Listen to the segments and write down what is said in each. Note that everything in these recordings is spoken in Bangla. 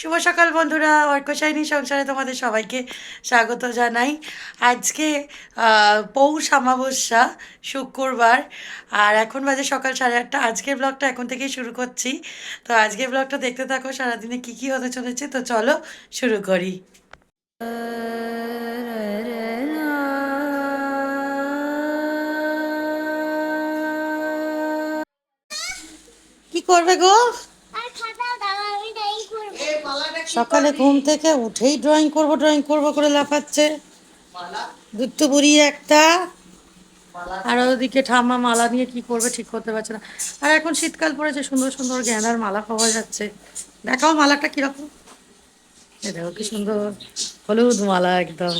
শুভ সকাল বন্ধুরা অর্কশাইনী সংসারে তোমাদের সবাইকে স্বাগত জানাই। আজকে পৌষ অমাবস্যা শুক্রবার, আর এখন বাজে সকাল সাড়ে আটটা। আজকের ব্লগটা এখন থেকেই শুরু করছি। তো আজকের ব্লগটা দেখতে থাকো, সারাদিনে কী কী হতে চলেছে। তো চলো শুরু করি। কি করবে গো? সকালে ঘুম থেকে উঠেই ড্রয়িং করব ড্রয়িং করব করে লাফাচ্ছে। দুধ বুড়ি একটা। আর ওদিকে ঠাম্মা মালা নিয়ে কি করবে ঠিক করতে পারছে না। আর এখন শীতকাল পড়েছে সুন্দর সুন্দর গেঁদার মালা পাওয়া যাচ্ছে। দেখাও মালাটা কীরকম। দেখো কি সুন্দর হলুদ মালা একদম।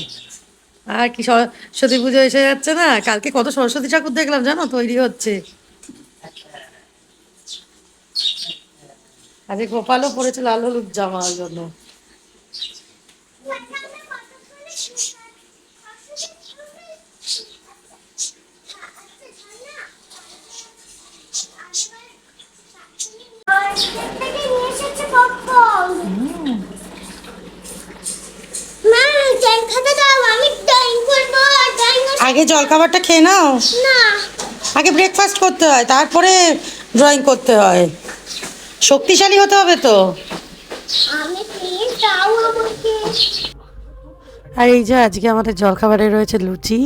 আর কি সরস্বতী পুজো এসে যাচ্ছে না? কালকে কত সরস্বতী ঠাকুর দেখলাম জানো? তৈরি হচ্ছে। আজকে গোপালও পড়েছে লাল হলুদ জামা ওর জন্য। আগে জলখাবারটা খেয়ে নাও। না। আগে ব্রেকফাস্ট করতে হয় তারপরে ড্রয়িং করতে হয়। শক্তিশালী হতে হবে তো? আমি প্লিজ দাও আমাকে। আর এই যে আজকে আমাদের জলখাবারে রয়েছে লুচি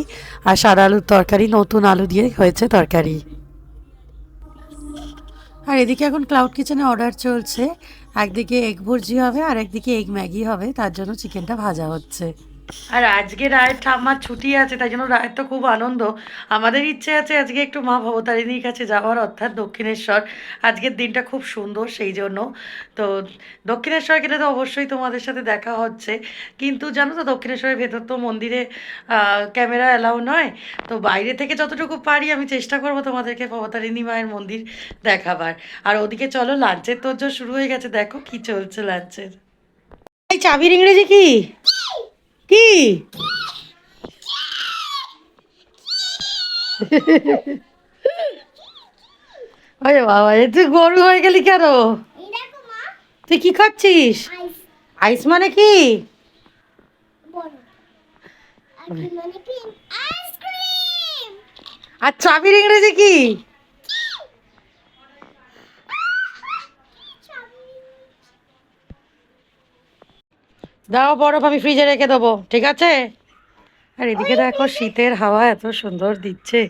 আর সাদা আলুর তরকারি নতুন আলু দিয়ে হয়েছে তরকারি। আর এদিকে এখন ক্লাউড কিচেনে অর্ডার চলছে। একদিকে এগ ভুর্জি হবে আর একদিকে এগ ম্যাগি হবে তার জন্য চিকেনটা ভাজা হচ্ছে। আর আজকে রায়ের ঠাম্মার ছুটি আছে, তাই জন্য রায়ের তো খুব আনন্দ। আমাদের ইচ্ছে আছে আজকে একটু মা ভবতারিণীর কাছে যাওয়ার, অর্থাৎ দক্ষিণেশ্বর। আজকের দিনটা খুব সুন্দর সেই জন্য। তো দক্ষিণেশ্বর গেলে তো অবশ্যই তোমাদের সাথে দেখা হচ্ছে। কিন্তু জানো তো, দক্ষিণেশ্বরের ভেতর তো মন্দিরে ক্যামেরা অ্যালাউ নয়। তো বাইরে থেকে যতটুকু পারি আমি চেষ্টা করব তোমাদেরকে ভবতারিণী মায়ের মন্দির দেখাবার। আর ওদিকে চলো, লাঞ্চের তোর শুরু হয়ে গেছে। দেখো কি চলছে লাঞ্চের। এই চাবির ইংরেজি কি? কি? আরে বাবা এ তুই গরু হয়ে গেলি কেন? তুই কি খাচ্ছিস? আইস মানে কি? আর চাবির ইংরেজি কি? দাও বরফ আমি ফ্রিজে রেখে দেবো ঠিক আছে? আর এদিকে দেখো শীতের হাওয়া এত সুন্দর দিচ্ছে।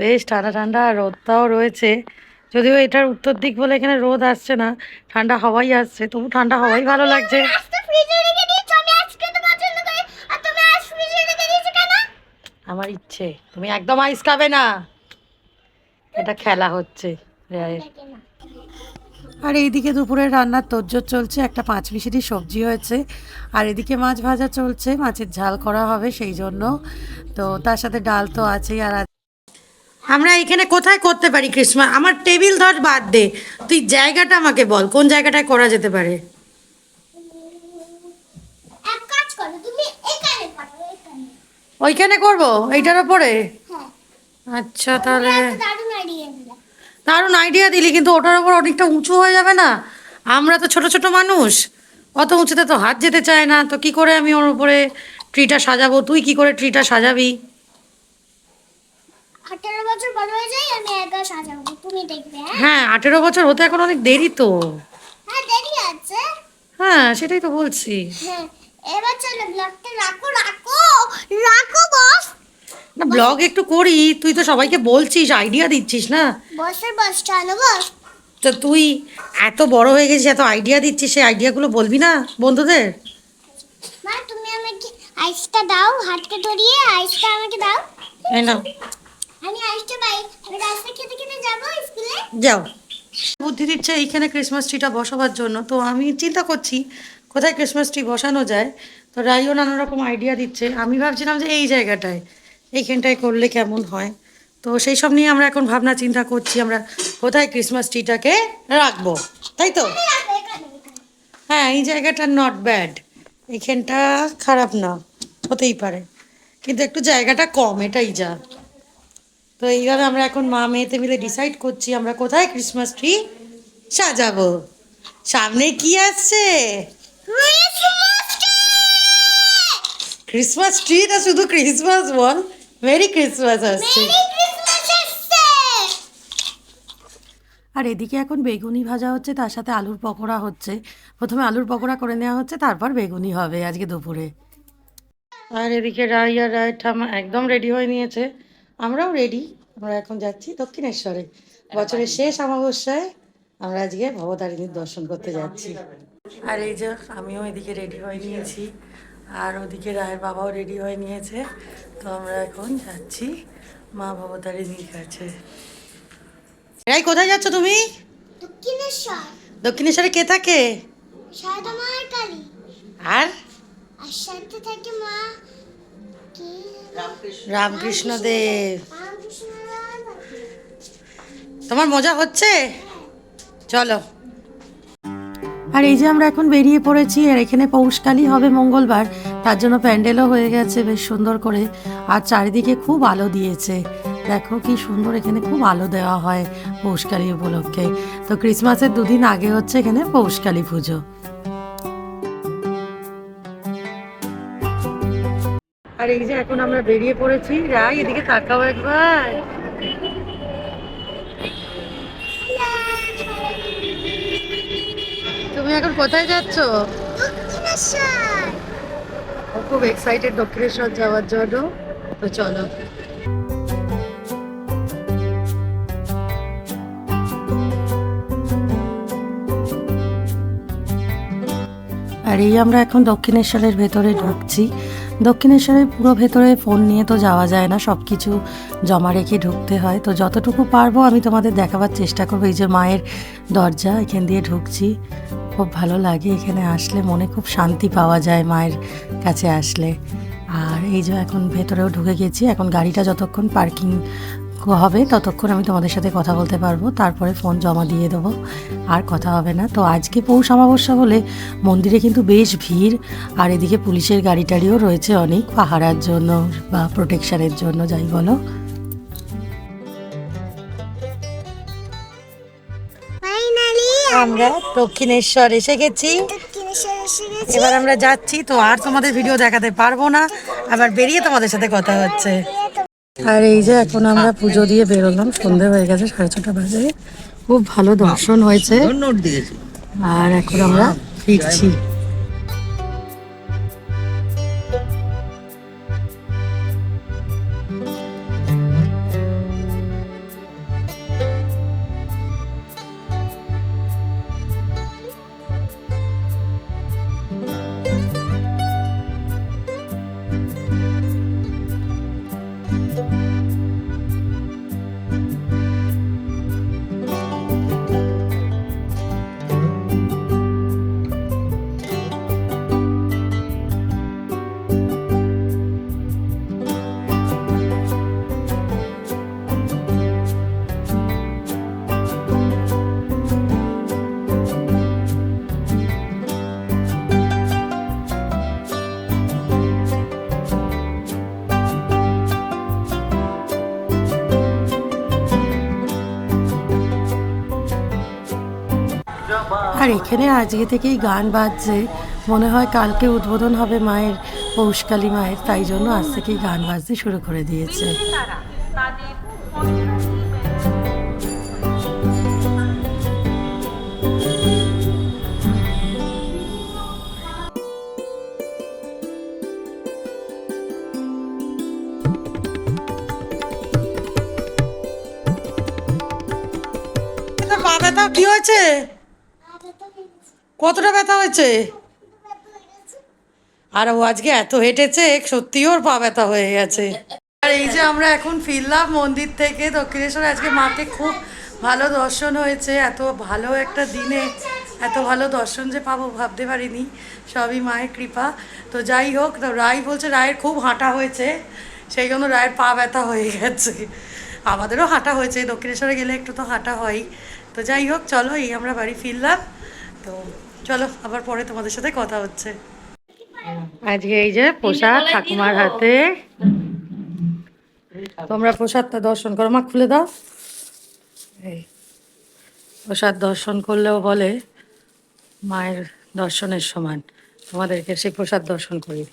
বেশ ঠান্ডা ঠান্ডা আর রোদটাও রয়েছে। যদিও এটার উত্তর দিক বলে এখানে রোদ আসছে না ঠান্ডা হাওয়াই আসছে তবু ঠান্ডা হাওয়াই ভালো লাগছে। আমার ইচ্ছে তুমি একদম আইস খাবে না। এটা খেলা হচ্ছে। রায়ের আর এইদিকে দুপুরে রান্নার তোজ্জোর চলছে একটা পাঁচ মিশিরি সবজি হয়েছে। আর এদিকে মাছ ভাজা চলছে মাছের ঝাল করা হবে সেই জন্য। তো তার সাথে ডাল তো আছেই আর আমরা এখানে কোথায় করতে পারি ক্রিসমাস আমার টেবিল ধর বাদ দে। তুই জায়গাটা আমাকে বল কোন জায়গাটায় করা যেতে পারে? ওইখানে করব? এইটার ওপরে হ্যাঁ। আচ্ছা তাহলে একটা দারুণ আইডিয়া দিলা দারুণ আইডিয়া দিলি কিন্তু ওটার ওপর অনেকটা উঁচু হয়ে যাবে না? আমরা তো ছোট ছোট মানুষ। অত উঁচুতে তো হাত যেতে চায় না তো কি করে আমি ওর উপরে ট্রিটা সাজাবো? তুই কি করে ট্রিটা সাজাবি? আঠারো বছর বড় হয়ে যাই আমি একা সাজাবো তুমি দেখবে হ্যাঁ? হ্যাঁ আঠেরো বছর হতে এখন অনেক দেরি তো। হ্যাঁ দেরি আছে। হ্যাঁ সেটাই তো বলছি। হ্যাঁ এবার চলো ব্লগটা রাখো রাখো রাখো বস না ব্লগ একটু করি তুই তো সবাইকে বলছিস আইডিয়া দিচ্ছিস না? বসের বস চলো বস। তো তুই এত বড় হয়ে গেছিস এত আইডিয়া দিচ্ছিস সেই আইডিয়াগুলো বলবি না বন্ধুদের? মা তুমি আমাকে আইসটা দাও হাতটা ধরিয়ে আইসটা আমাকে দাও। এই না আমি আইসটা পাই আমি রাস্তা খেতে খেতে যাব স্কুলে। যাও। বুদ্ধি দিচ্ছে এইখানে ক্রিসমাস ট্রিটা বসাবার জন্য তো আমি চিন্তা করছি কোথায় ক্রিসমাস ট্রি বসানো যায়? তো রাইও নানা রকম আইডিয়া দিচ্ছে আমি ভাবছিলাম যে এই জায়গাটায়। এইখানটায় করলে কেমন হয়? তো সেই সব নিয়ে আমরা এখন ভাবনা চিন্তা করছি আমরা কোথায় ক্রিসমাস ট্রিটাকে রাখব তাই তো। হ্যাঁ এই জায়গাটা নট ব্যাড এইখানটা খারাপ না হতেই পারে। কিন্তু একটু জায়গাটা কম এটাই যা। তো এইভাবে আমরা এখন মা মেয়েতে মিলে ডিসাইড করছি আমরা কোথায় ক্রিসমাস ট্রি সাজাবো। সামনে কি আসছে? ক্রিসমাস ট্রি না শুধু ক্রিসমাস বল? মেরি ক্রিসমাস আসছে আর এদিকে এখন বেগুনি ভাজা হচ্ছে তার সাথে আলুর পকোড়া হচ্ছে। প্রথমে আলুর পকোড়া করে নেওয়া হচ্ছে তারপর বেগুনি হবে আজকে দুপুরে। আর এদিকে রাই আর রায় ঠামা একদম রেডি হয়ে নিয়েছে। আমরাও রেডি আমরা এখন যাচ্ছি দক্ষিণেশ্বরে। বছরের শেষ অমাবস্যায় আমরা আজকে ভবতারিণীর দর্শন করতে যাচ্ছি। আর এই যে আমিও এদিকে রেডি হয়ে নিয়েছি। আর ওদিকে রায়ের বাবাও রেডি হয়ে নিয়েছে। তো আমরা এখন যাচ্ছি মা ভবতারিণীর কাছে। রাই কোথায় যাচ্ছ তুমি? দক্ষিণেশ্বর। দক্ষিণেশ্বরে কে থাকে? সারদা মায়ের কালী। আর? থাকে মা রামকৃষ্ণ দেব। তোমার মজা হচ্ছে? চলো। আর এই যে আমরা এখন বেরিয়ে পড়েছি, আর এখানে পৌষকালী হবে মঙ্গলবার, তার জন্য প্যান্ডেলও হয়ে গেছে বেশ সুন্দর করে, আর চারিদিকে খুব আলো দিয়েছে। দেখো কি সুন্দর এখানে খুব আলো দেওয়া হয় পৌষকালী উপলক্ষে। তো ক্রিসমাসের দুদিন আগে হচ্ছে এখানে পৌষকালী পুজো। আর এই যে এখন আমরা বেরিয়ে পড়েছি রাই এদিকে তাকাও একবার। তুমি এখন কোথায় যাচ্ছ? দক্ষিণেশ্বর খুব এক্সাইটেড দক্ষিণেশ্বর যাওয়ার জন্য। তো চলো। আর এই আমরা এখন দক্ষিণেশ্বরের ভেতরে ঢুকছি। দক্ষিণেশ্বরের পুরো ভেতরে ফোন নিয়ে তো যাওয়া যায় না সব কিছু জমা রেখে ঢুকতে হয়। তো যতটুকু পারব আমি তোমাদের দেখাবার চেষ্টা করব। এই যে মায়ের দরজা এখান দিয়ে ঢুকছি। খুব ভালো লাগে এখানে আসলে, মনে খুব শান্তি পাওয়া যায় মায়ের কাছে আসলে। আর এই যে এখন ভেতরেও ঢুকে গেছি, এখন গাড়িটা যতক্ষণ পার্কিং হবে ততক্ষণ আমি তোমাদের সাথে কথা বলতে পারব, তারপরে ফোন জমা দিয়ে দেবো, আর কথা হবে না। তো আজকে পৌষ অমাবস্যা বলে মন্দিরে কিন্তু বেশ ভিড়, আর এদিকে পুলিশের গাড়ি টাড়িও রয়েছে অনেক পাহারার জন্য বা প্রোটেকশনের জন্য, যাই বলো। আমরা দক্ষিণেশ্বর এসে গেছি। দক্ষিণেশ্বর এসে গেছি। এবার আমরা যাচ্ছি তো আর তোমাদের ভিডিও দেখাতে পারব না। আবার বেরিয়ে তোমাদের সাথে কথা হচ্ছে। আর এই যে এখন আমরা পুজো দিয়ে বেরোলাম সন্ধে হয়ে গেছে সাড়ে ছটা বাজে। খুব ভালো দর্শন হয়েছে। আর এখন আমরা ফিরছি। আর এখানে আজকে থেকেই গান বাজছে। মনে হয় কালকে উদ্বোধন হবে মায়ের পৌষকালী মায়ের, তাই জন্য আজ থেকেই গান বাজতে শুরু করে দিয়েছে। কি হয়েছে? কতটা ব্যথা হয়েছে? আর ও আজকে এত হেঁটেছে, সত্যি ওর পা ব্যথা হয়ে গেছে। আর এই যে আমরা এখন ফিরলাম মন্দির থেকে, দক্ষিণেশ্বর আজকে মাকে খুব ভালো দর্শন হয়েছে, এত ভালো একটা দিনে, এত ভালো দর্শন যে পাবো ভাবতে পারিনি, সবই মায়ের কৃপা। তো যাই হোক, তো রায় বলছে রায়ের খুব হাঁটা হয়েছে, সেই জন্য রায়ের পা ব্যথা হয়ে গেছে। আমাদেরও হাঁটা হয়েছে, দক্ষিণেশ্বরে গেলে একটু তো হাঁটা হয় তো যাই হোক, চলো এই আমরা বাড়ি ফিরলাম। তো চলো, আবার পরে তোমাদের সাথে কথা হচ্ছে। আজকে এই যে প্রসাদ ঠাকুমার হাতে। তোমরা প্রসাদটা দর্শন করো। মা, খুলে দাও। এই, প্রসাদ দর্শন করলেও বলে মায়ের দর্শনের সমান। তোমাদেরকে সেই প্রসাদ দর্শন করি।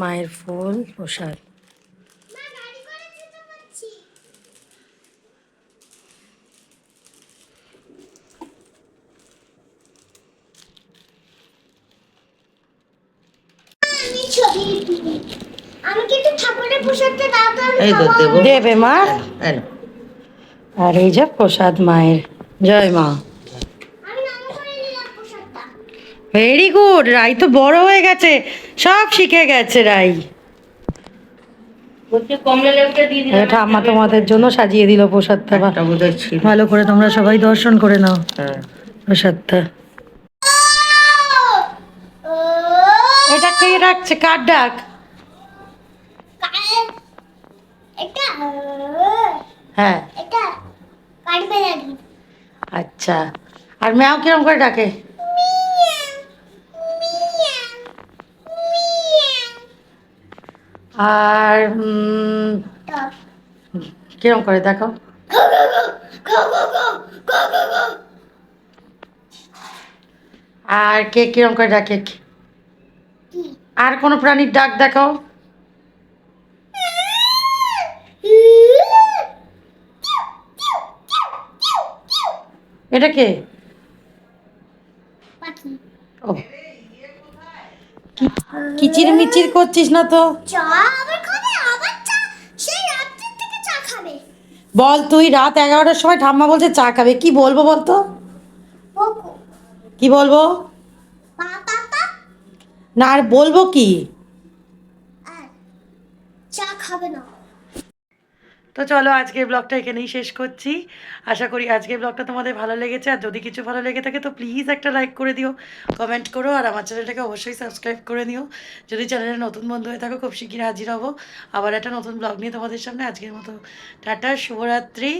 মায়ের ফুল, প্রসাদ মা গাড়ি করে যেতে পারছি আমি ছবি তুলি। আমি কিন্তু ঠাকুরের প্রসাদটা দাও তো আমি এই তো দেবো। দেবে মা? আর এই যে প্রসাদ মায়ের। জয় মা। আমি নাম করে নিলাম প্রসাদটা ভেরি গুড রাই তো বড় হয়ে গেছে। সব শিখে গেছে রাই। ঠাম্মা তোমাদের জন্য সাজিয়ে দিল প্রসাদটা ভালো করে তোমরা সবাই দর্শন করে নাও হ্যাঁ। প্রসাদটা। এটা কে রাখছে? কার ডাক কার- এটা ও, হ্যাঁ। এটা কাটবে নাকি আচ্ছা। আর ম্যাও কিরম করে ডাকে? আর কিরম করে দেখো? আর কে কিরম করে ডাকে? আর কোনো প্রাণীর ডাক দেখো? এটা কে? ও। কিচির মিচির করছিস না তো? বল তুই রাত এগারোটার সময় ঠাম্মা বলছে চা খাবে। কি বলব বলতো? কি বলব? না আর বলব কি আর চা খাবে না তো চলো আজকের ব্লগটা এখানেই শেষ করছি। আশা করি আজকের ব্লগটা তোমাদের ভালো লেগেছে। আর যদি কিছু ভালো লেগে থাকে তো প্লিজ একটা লাইক করে দিও কমেন্ট করো, আর আমার চ্যানেলটাকে অবশ্যই সাবস্ক্রাইব করে নিও। যদি চ্যানেলে নতুন বন্ধু হয়ে থাকো, খুব শিগগির হাজির হব। আবার একটা নতুন ব্লগ নিয়ে তোমাদের সামনে। আজকের মতো টাটা, শুভরাত্রি।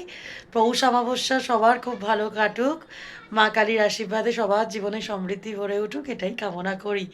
পৌষ অমাবস্যা সবার খুব ভালো কাটুক। মা কালীর আশীর্বাদে সবার জীবনে সমৃদ্ধি ভরে উঠুক, এটাই কামনা করি।